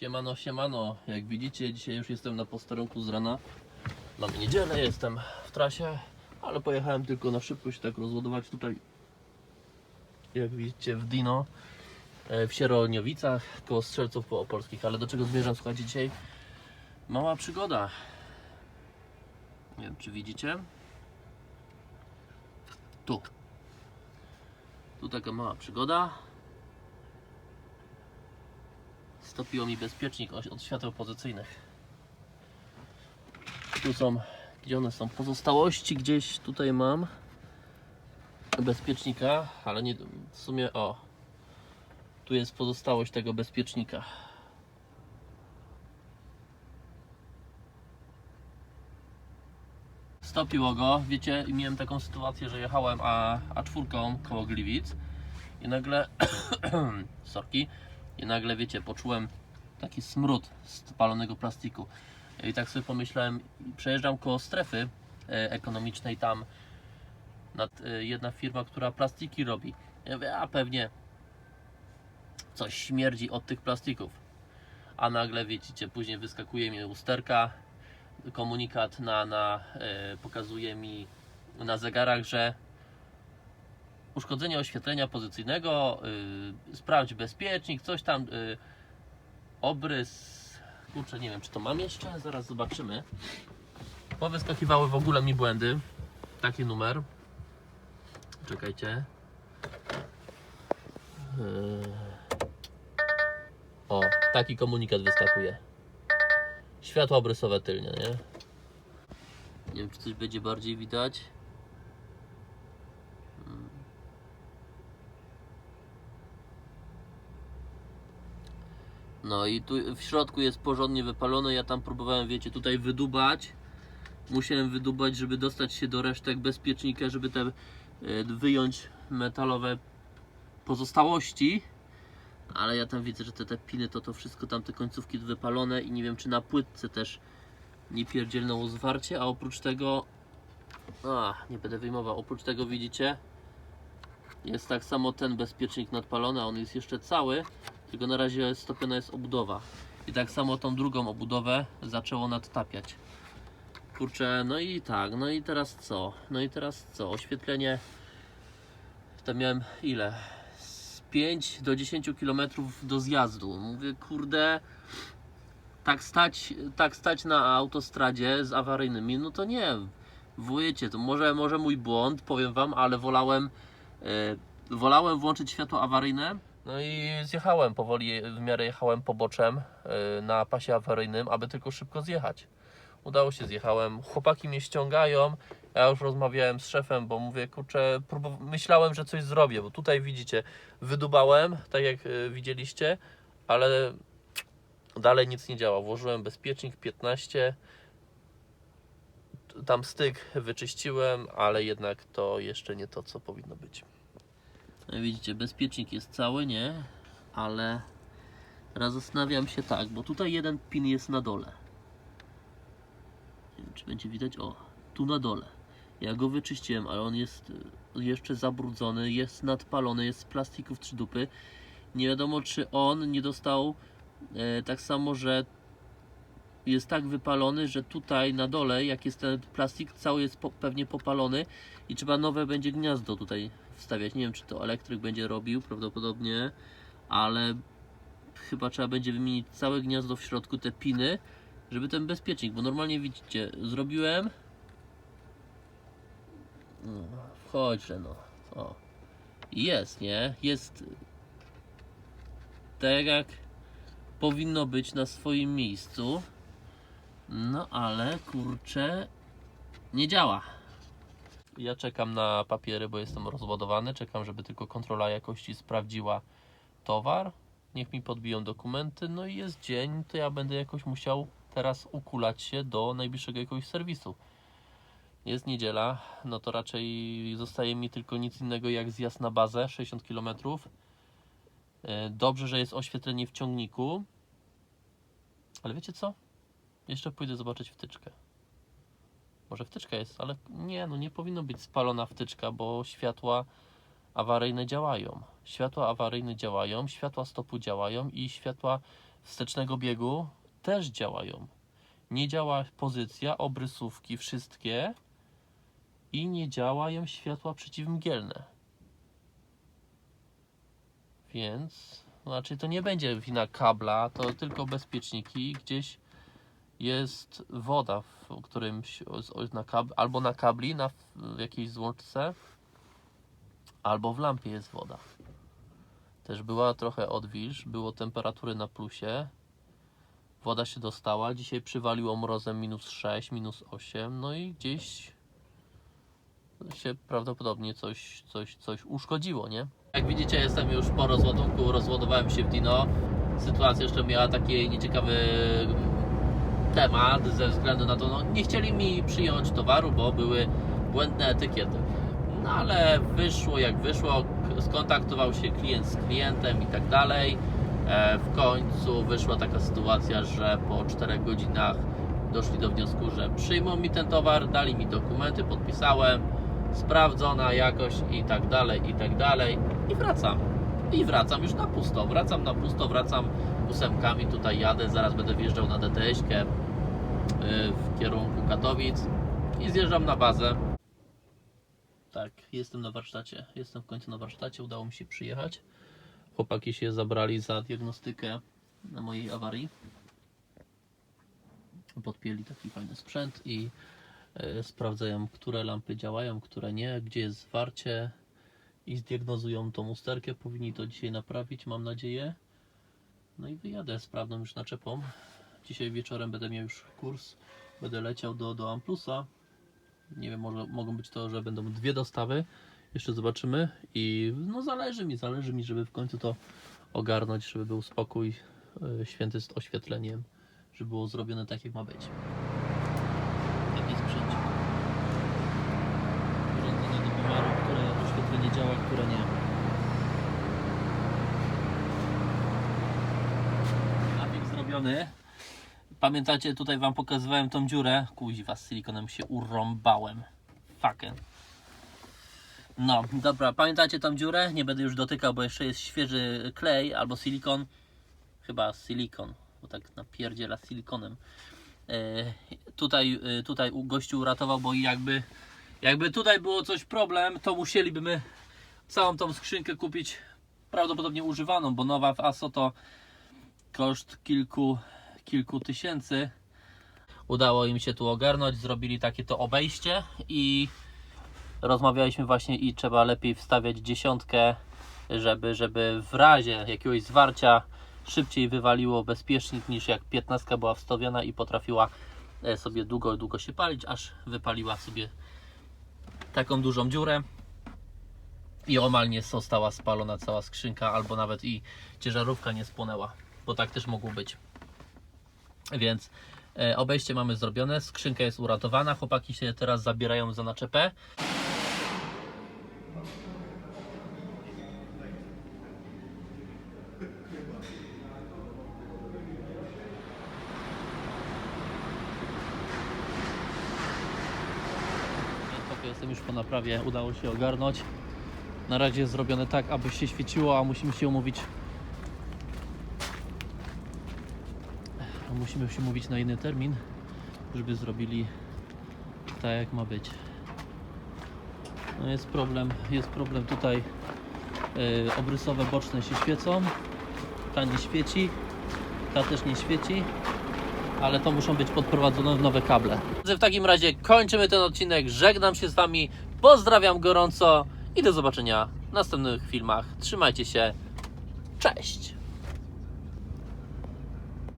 Siemano, siemano. Jak widzicie, dzisiaj już jestem na posterunku z rana. Mamy niedzielę, jestem w trasie, ale pojechałem tylko na szybko się tak rozładować tutaj. Jak widzicie w Dino, e, w Sieroniowicach, koło Strzelców Poopolskich. Ale do czego zmierzam, słuchajcie, dzisiaj mała przygoda. Nie wiem, czy widzicie. Tu. Tu taka mała przygoda. Stopiło mi bezpiecznik od świateł pozycyjnych. Tu są, gdzie one są? Pozostałości gdzieś tutaj mam bezpiecznika, ale nie w sumie o. Tu jest pozostałość tego bezpiecznika. Stopiło go, wiecie, miałem taką sytuację, że jechałem A, A4 koło Gliwic i nagle, sorki, i nagle, wiecie, poczułem taki smród spalonego plastiku. I tak sobie pomyślałem, przejeżdżam koło strefy e, ekonomicznej tam nad, e, jedna firma, która plastiki robi. Ja mówię, a pewnie coś śmierdzi od tych plastików. A nagle, widzicie, później wyskakuje mi usterka, komunikat na, na e, pokazuje mi na zegarach, że uszkodzenie oświetlenia pozycyjnego, y, sprawdź bezpiecznik, coś tam, y, obrys, kurczę, nie wiem, czy to mam jeszcze, zaraz zobaczymy. Powyskakiwały w ogóle mi błędy, taki numer, czekajcie. Y, o, taki komunikat wyskakuje. Światło obrysowe tylnie, nie? Nie wiem, czy coś będzie bardziej widać. No i tu w środku jest porządnie wypalone. Ja tam próbowałem, wiecie, tutaj wydubać. Musiałem wydubać, żeby dostać się do resztek bezpiecznika, żeby te e, wyjąć metalowe pozostałości. Ale ja tam widzę, że te, te piny to to wszystko tam te końcówki wypalone i nie wiem czy na płytce też nie pierdzielnęło zwarcie, a oprócz tego a, nie będę wyjmował, oprócz tego widzicie jest tak samo ten bezpiecznik nadpalony, a on jest jeszcze cały, tylko na razie stopiona jest obudowa. I tak samo tą drugą obudowę zaczęło nadtapiać. Kurczę, no i tak, no i teraz co? No i teraz co? Oświetlenie. To miałem ile? Z 5 do 10 km do zjazdu. Mówię, kurde, tak stać, tak stać na autostradzie z awaryjnymi, no to nie. Wujecie, to może, może mój błąd, powiem wam, ale wolałem E, wolałem włączyć światło awaryjne. No i zjechałem powoli, w miarę jechałem poboczem e, na pasie awaryjnym, aby tylko szybko zjechać. Udało się, zjechałem. Chłopaki mnie ściągają. Ja już rozmawiałem z szefem, bo mówię, kurczę, myślałem, że coś zrobię, bo tutaj widzicie, wydubałem, tak jak e, widzieliście, ale dalej nic nie działa. Włożyłem bezpiecznik 15, tam styk wyczyściłem, ale jednak to jeszcze nie to, co powinno być. Widzicie, bezpiecznik jest cały, nie? Ale zastanawiam się tak, bo tutaj jeden pin jest na dole. Nie wiem, czy będzie widać? O, tu na dole. Ja go wyczyściłem, ale on jest y, jeszcze zabrudzony, jest nadpalony, jest z plastików trzy dupy. Nie wiadomo, czy on nie dostał e, tak samo, że jest tak wypalony, że tutaj na dole, jak jest ten plastik, cały jest po, pewnie popalony i trzeba nowe będzie gniazdo tutaj wstawiać. Nie wiem, czy to elektryk będzie robił, prawdopodobnie, ale chyba trzeba będzie wymienić całe gniazdo w środku, te piny, żeby ten bezpiecznik, bo normalnie widzicie, zrobiłem. No, wchodźże no. O. Jest, nie? Jest tak jak powinno być na swoim miejscu. No ale kurczę, nie działa. Ja czekam na papiery, bo jestem rozładowany. Czekam, żeby tylko kontrola jakości sprawdziła towar. Niech mi podbiją dokumenty. No i jest dzień, to ja będę jakoś musiał teraz ukulać się do najbliższego jakiegoś serwisu. Jest niedziela, no to raczej zostaje mi tylko nic innego jak zjazd na bazę 60 km. Dobrze, że jest oświetlenie w ciągniku. Ale wiecie co? Jeszcze pójdę zobaczyć wtyczkę. Może wtyczka jest, ale nie, no nie powinno być spalona wtyczka, bo światła awaryjne działają. Światła awaryjne działają, światła stopu działają i światła wstecznego biegu też działają. Nie działa pozycja, obrysówki, wszystkie i nie działają światła przeciwmgielne. Więc znaczy to nie będzie wina kabla, to tylko bezpieczniki. Gdzieś jest woda w którymś na kab, albo na kabli, na w jakiejś złączce, albo w lampie jest woda. Też była trochę odwilż, było temperatury na plusie. Woda się dostała. Dzisiaj przywaliło mrozem minus 6, minus 8. No i gdzieś się prawdopodobnie coś, coś, coś uszkodziło, nie? Jak widzicie, jestem już po rozładunku. Rozładowałem się w Dino. Sytuacja jeszcze miała taki nieciekawy temat ze względu na to, no nie chcieli mi przyjąć towaru, bo były błędne etykiety. No ale wyszło jak wyszło, skontaktował się klient z klientem i tak dalej. E, W końcu wyszła taka sytuacja, że po 4 godzinach doszli do wniosku, że przyjmą mi ten towar, dali mi dokumenty, podpisałem, sprawdzona jakość i tak dalej, i tak dalej. I wracam. I wracam już na pusto. Wracam na pusto, wracam ósemkami, tutaj jadę, zaraz będę wjeżdżał na DTS-kę w kierunku Katowic i zjeżdżam na bazę. Tak, jestem na warsztacie. Jestem w końcu na warsztacie, udało mi się przyjechać. Chłopaki się zabrali za diagnostykę na mojej awarii. Podpięli taki fajny sprzęt i e, sprawdzają, które lampy działają, które nie, gdzie jest zwarcie i zdiagnozują tą usterkę. Powinni to dzisiaj naprawić, mam nadzieję. No i wyjadę sprawną już naczepą. Dzisiaj wieczorem będę miał już kurs. Będę leciał do, do Amplusa. Nie wiem, może mogą być to, że będą dwie dostawy. Jeszcze zobaczymy. I no zależy mi, zależy mi, żeby w końcu to ogarnąć, żeby był spokój e, święty z oświetleniem, żeby było zrobione tak, jak ma być. Taki sprzęt. Urządzenie do pomiaru, które oświetlenie działa, które nie. Zrobiony. Pamiętacie, tutaj wam pokazywałem tą dziurę. Kuźwa, z silikonem się urąbałem. Fucking. No, dobra, pamiętacie tą dziurę? Nie będę już dotykał, bo jeszcze jest świeży klej albo silikon. Chyba silikon, bo tak napierdziela silikonem. E, tutaj, e, tutaj gościu uratował, bo jakby, jakby tutaj było coś problem, to musielibyśmy całą tą skrzynkę kupić prawdopodobnie używaną, bo nowa w ASO to koszt kilku, kilku tysięcy. Udało im się tu ogarnąć, zrobili takie to obejście i rozmawialiśmy właśnie i trzeba lepiej wstawiać dziesiątkę, żeby, żeby w razie jakiegoś zwarcia szybciej wywaliło bezpiecznik niż jak piętnastka była wstawiona i potrafiła e, sobie długo, długo się palić, aż wypaliła sobie taką dużą dziurę i omal nie została spalona cała skrzynka, albo nawet i ciężarówka nie spłonęła, bo tak też mogło być. Więc e, obejście mamy zrobione, skrzynka jest uratowana, chłopaki się teraz zabierają za naczepę. Spoko, Jestem już po naprawie, udało się ogarnąć. Na razie jest zrobione tak, aby się świeciło, a musimy się umówić. Musimy się umówić na inny termin, żeby zrobili tak jak ma być. No jest problem, jest problem tutaj. Yy, obrysowe boczne się świecą, ta nie świeci, ta też nie świeci ale to muszą być podprowadzone w nowe kable. W takim razie kończymy ten odcinek. Żegnam się z Wami. Pozdrawiam gorąco i do zobaczenia w następnych filmach. Trzymajcie się. Cześć!